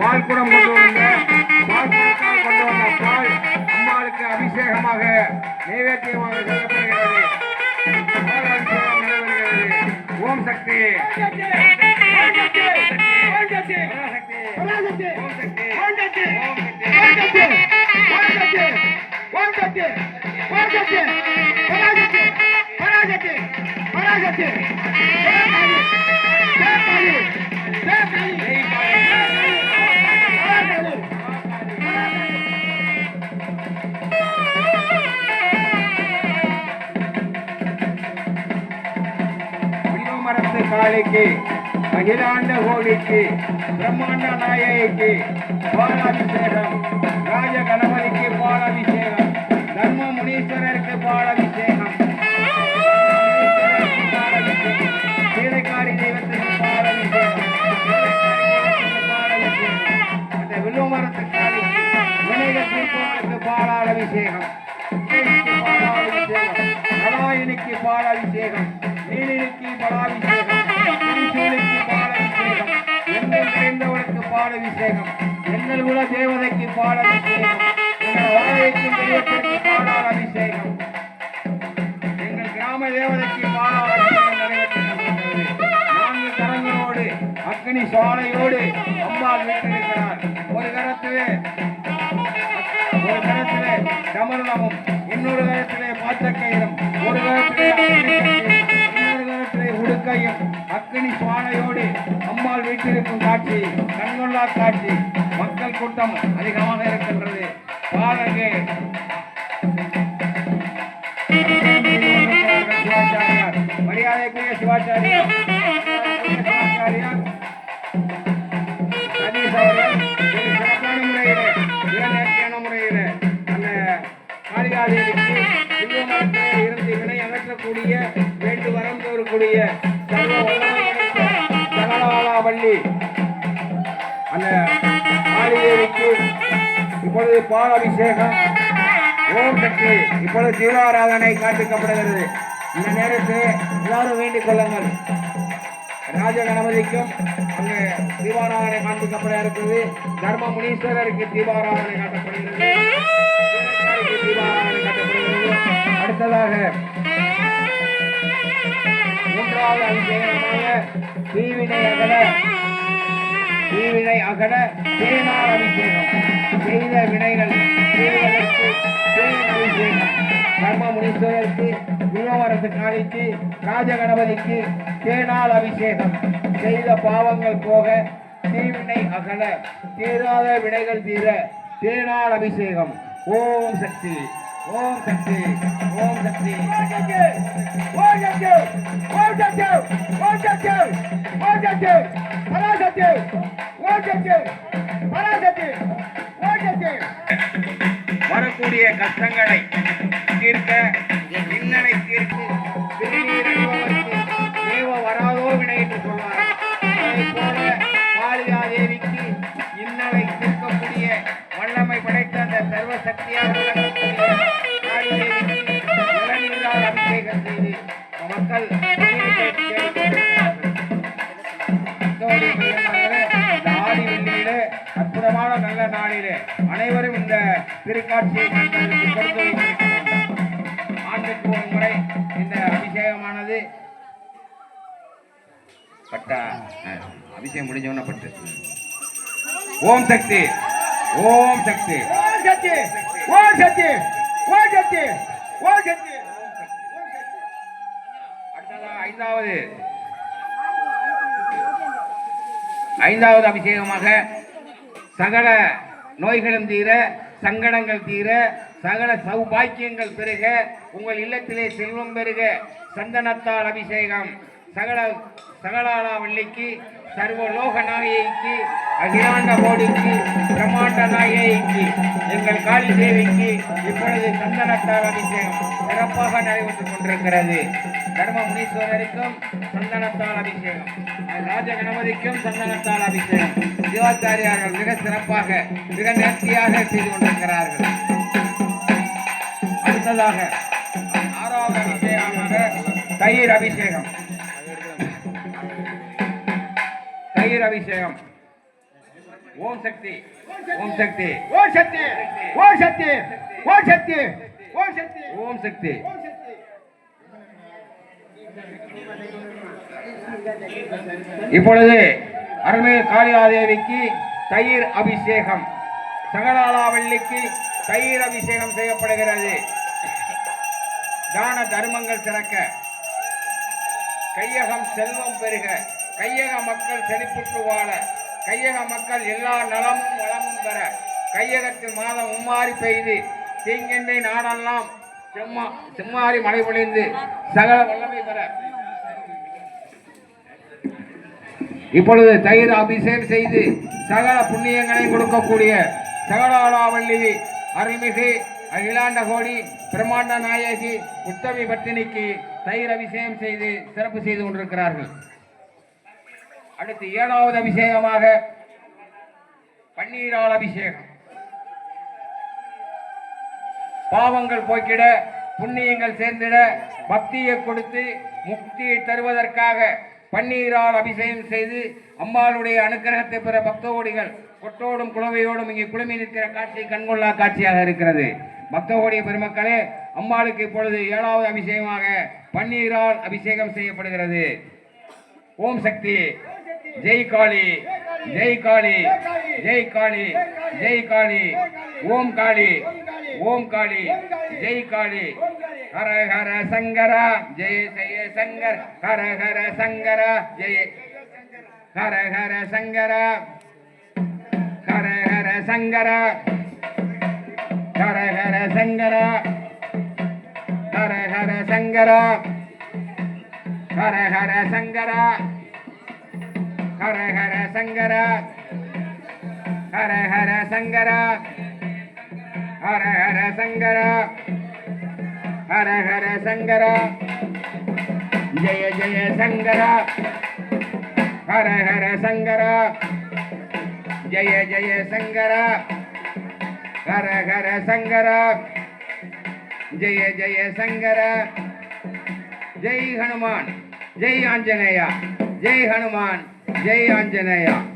பால் குடம் கொண்டு வந்த பால் குடத்தால் கொண்டு வந்த பால் அம்பாளுக்கு அபிஷேகமாக நைவேத்தியமாக சொல்லப்படுகிறது. ஓம் சக்தி. ஓம் சக்தி. காளிக்கு அகிலாண்ட கோடிக்கு பிரம்மாண்ட நாயகிக்கு பாலாபிஷேகம் ராஜ கணபதிக்கு பாலாபிஷேகம் தர்ம முனீஸ்வரருக்கு பாலாபிஷேகம். பாட அபிஷேகம் எண்ணல் குல தேவதைக்கு பாலாபிஷேகம் எங்கள் அபிஷேகம் பெரியப்பனுக்கு பாலாபிஷேகம் எங்கள் கிராம தேவதைக்கு நான்கு கரங்களோடு அக்னி சுவாலையோடு அம்பாள் வீட்டிருக்கிறார் ஒரு கரத்திலே ஒரு கரத்திலே கமலமும் இன்னொரு கரத்திலே பாத்தக்கயிறும் ஒரு கரத்திலே இன்னொரு கரத்திலே உடுக்கையும் அக்னி சுவாலையோடு அம்மாள் வீட்டிருக்கும் காட்சி காட்சி மக்கள் கூட்டம் அதிகமாக இருக்கின்றது. பாருங்க. சிவாச்சாரியார் மரியாதைக்குரிய சிவாச்சாரியார் சிவாச்சாரியார் சதீஷ் அவர்கள் சிறப்பான முறையிலே முறையிலே அந்த காளிகாதேவிக்கு இருந்து வினை அகற்றக்கூடிய வேண்டு வரம் தோறக்கூடிய சர்வ வல்லமை அந்த காளிதேவிக்கு இப்பொழுது பால் அபிஷேகம் ஓம் சக்தி இப்பொழுது தீவிராராதனை காண்பிக்கப்படுகிறது. இந்த நேரத்தில் எல்லாரும் வேண்டிக் கொள்ளுங்கள். ராஜ கணபதிக்கும் அங்கு தீபாராதனை காண்பிக்கப்பட இருக்கிறது. தர்ம முனீஸ்வரருக்கு தீபாராதனை காட்டப்படுகிறது. தீபாராதனை காட்டப்படுகிறது. அடுத்ததாக மூன்றாவது அபிஷேகமாக தீவினை அகல தீவினை அகல தேனால் அபிஷேகம் செய்த வினைகள் செய்வதற்கு முனீஸ்வரருக்கு வியோவரத்து காளிக்கு ராஜகணபதிக்கு தேனால் அபிஷேகம். செய்த பாவங்கள் போக தீவினை அகல தீராத வினைகள் தீர தேனால் அபிஷேகம். ஓம் சக்தி ஓம் சக்தி. ஓம் சக்தி ஓம் சக்தி ஓம் சக்தி ஓம் சக்தி ஓம் சக்தி. வரக்கூடிய நல்ல நாளிலே அனைவரும் இந்த திருக்காட்சியை ஆண்டுக்கு ஒரு முறை இந்த அபிஷேகமானது. பட்டா அபிஷேகம் முடிஞ்சவன பட்டு. ஓம் சக்தி ஓம் சக்தி. ஓம் சக்தி ஓம் சக்தி ஓம் சக்தி ஓம் சக்தி. ஐந்தாவது. ஐந்தாவது அபிஷேகமாக சகல நோய்களும் தீர சங்கடங்கள் தீர சகல சௌபாக்கியங்கள் பெருக உங்கள் இல்லத்திலே செல்வம் பெருக. சந்தனத்தால் அபிஷேகம். சகல சகலாலா வள்ளிக்கு சர்வ லோக நாயகிக்கு அகிலாண்ட கோடிக்கு பிரம்மாண்ட நாயகிக்கு எங்கள் காளி தேவிக்கு இப்பொழுது சந்தனத்தால் அபிஷேகம் சிறப்பாக நடைபெற்றுக் கொண்டிருக்கிறது. தர்ம முனீஸ்வரருக்கும் சந்தனத்தால் அபிஷேகம். ராஜ கணபதிக்கும் சந்தனத்தால் அபிஷேகம். சிவாச்சாரியார்கள் மிக சிறப்பாக மிக நேர்த்தியாக செய்து கொண்டிருக்கிறார்கள். அடுத்ததாக ஆறாவது அபிஷேகமாக தயிர் அபிஷேகம். தயிர் அபிஷேகம். ஓம் சக்தி ஓம் சக்தி. ஓம் சக்தி ஓம் சக்தி ஓம் சக்தி ஓம் சக்தி. ஓம் சக்தி. இப்பொழுது அருள்மிகு காளியாதேவிக்கு தயிர் அபிஷேகம். சகலாலாவள்ளிக்கு தயிர் அபிஷேகம் செய்யப்படுகிறது. தான தர்மங்கள் சிறக்க. கையகம் செல்வம் பெருக. கையக மக்கள் செழிப்புற்று வாழ. கையக மக்கள் எல்லா நலமும் வளமும் பெற. கையகத்தில் மாதம் உம்மாறி பெய்து. தீங்கின்றி நாடெல்லாம் செம்மா செம்மாறி மழை பொழிந்து. சகல வல்லமை பெற. இப்பொழுது தயிர் அபிஷேகம் செய்து சகல புண்ணியங்களை கொடுக்கக்கூடிய சகலாவல்லி அருள்மிகு அகிலாண்ட கோடி பிரம்மாண்ட நாயகி உத்தமி பட்டினிக்கு தயிர் அபிஷேகம் செய்து சிறப்பு செய்து கொண்டிருக்கிறார்கள். அடுத்து ஏழாவது அபிஷேகமாக பன்னீரால் அபிஷேகம். பாவங்கள் போக்கிட புண்ணியங்கள் சேர்ந்திட பக்தியை கொடுத்து முக்தியை தருவதற்காக பன்னீரால் அபிஷேகம் செய்து அம்பாளுடைய அனுக்கிரகத்தை பெற பக்தகோடிகள் கொட்டோடும் குழவையோடும் இங்கே குழுமி நிற்கிற காட்சி கண்கொள்ளா காட்சியாக இருக்கிறது. பக்தகோடிய பெருமக்களே அம்பாளுக்கு இப்பொழுது ஏழாவது அபிஷேகமாக பன்னீரால் அபிஷேகம் செய்யப்படுகிறது. ஓம் சக்தி. ஜெய் காளி. ஜெய் காளி. ஜெய் காளி. ஜெய் காளி. ஓம் காளி. ஓம் காளி ஜெய் காளி ஹர ஹர சங்கரா ஜெய ஜெய சங்கர் ஹர ஹர சங்கரா ஜெய ஹர ஹர சங்கரா ஹர ஹர சங்கரா ஹர ஹர சங்கரா ஹர ஹர சங்கரா ஹர ஹர சங்கரா ஹர ஹர சங்கரா ஹர ஹர சங்கரா. हर हर शंकर हर हर शंकर जय जय शंकर हर हर शंकर जय जय शंकर हर हर शंकर जय जय शंकर जय हनुमान, जय आंजनेया, जय हनुमान, जय आंजनेया।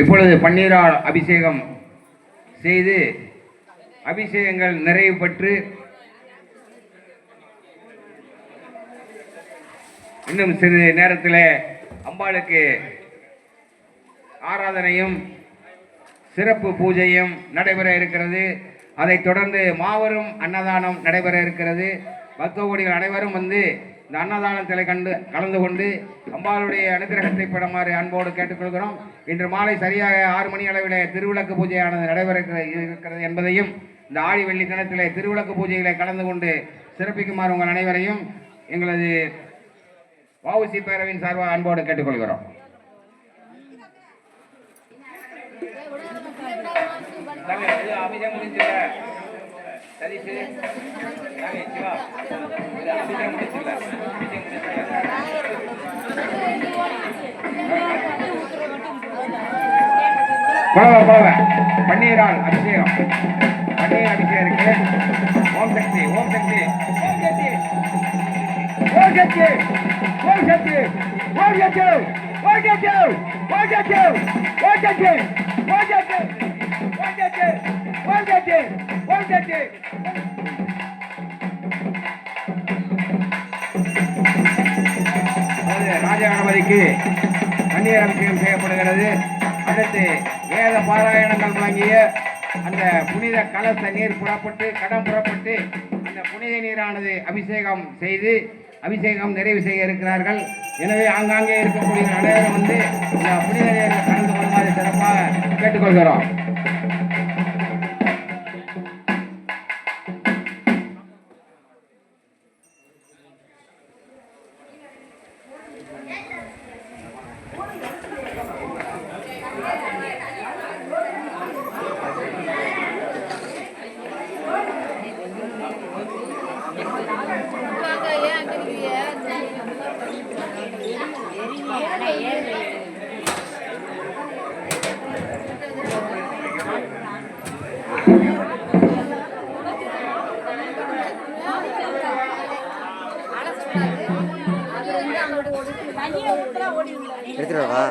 இப்பொழுது பன்னீரால் அபிஷேகம் செய்து அபிஷேகங்கள் நிறைவு பெற்று இன்னும் சிறிது நேரத்தில் அம்பாளுக்கு ஆராதனையும் சிறப்பு பூஜையும் நடைபெற இருக்கிறது. அதைத் தொடர்ந்து மாபெரும் அன்னதானம் நடைபெற இருக்கிறது. பக்தகோடிகள் அனைவரும் வந்து இந்த அன்னதானத்தில் கண்டு கலந்து கொண்டு அம்பாளுடைய அனுகிரகத்தை பெறுமாறு அன்போடு கேட்டுக்கொள்கிறோம். இன்று மாலை சரியாக ஆறு மணி அளவில் திருவிளக்கு பூஜையானது நடைபெற இருக்கிற- இருக்கிறது என்பதையும் இந்த ஆடி வெள்ளி தினத்திலே திருவிளக்கு பூஜைகளை கலந்து கொண்டு சிறப்பிக்குமாறு உங்கள் அனைவரையும் எங்களது வஉசி பேரவையின் சார்பாக அன்போடு கேட்டுக்கொள்கிறோம். அபிஷேகம் முடிஞ்சுல. சதீஷு, தாங்க, சிவா. அபிஷேகம் முடிஞ்சுல. அபிஷேகம் போக போக பன்னீரால் அபிஷேகம் பன்னீர் அபிஷேகம் இருக்கு ஓம் சக்தி ஓம் சக்தி ஓம் சக்தி ஓம் சக்தி ஓம் சக்தி ஓம் சக்தி ஓம் சக்தி ஓம் சக்தி ஓம் சக்தி ஓம் சக்தி ஓம் சக்தி ஓம் சக்தி ஓம் சக்தி ராஜ கணபதிக்கு பன்னீர் அபிஷேகம் செய்யப்படுகிறது. அடுத்து வேத பாராயணங்கள் வழங்கிய அந்த புனித கலச நீர் புறப்பட்டு கடம் புறப்பட்டு அந்த புனித நீரானது அபிஷேகம் செய்து அபிஷேகம் நிறைவு செய்ய இருக்கிறார்கள். எனவே ஆங்காங்கே இருக்கக்கூடிய அனைவரும் வந்து இந்த புனித நீரில் கலந்து கொள்ளுமாறு சிறப்பாக கேட்டுக்கொள்கிறோம். எடுத்துடவா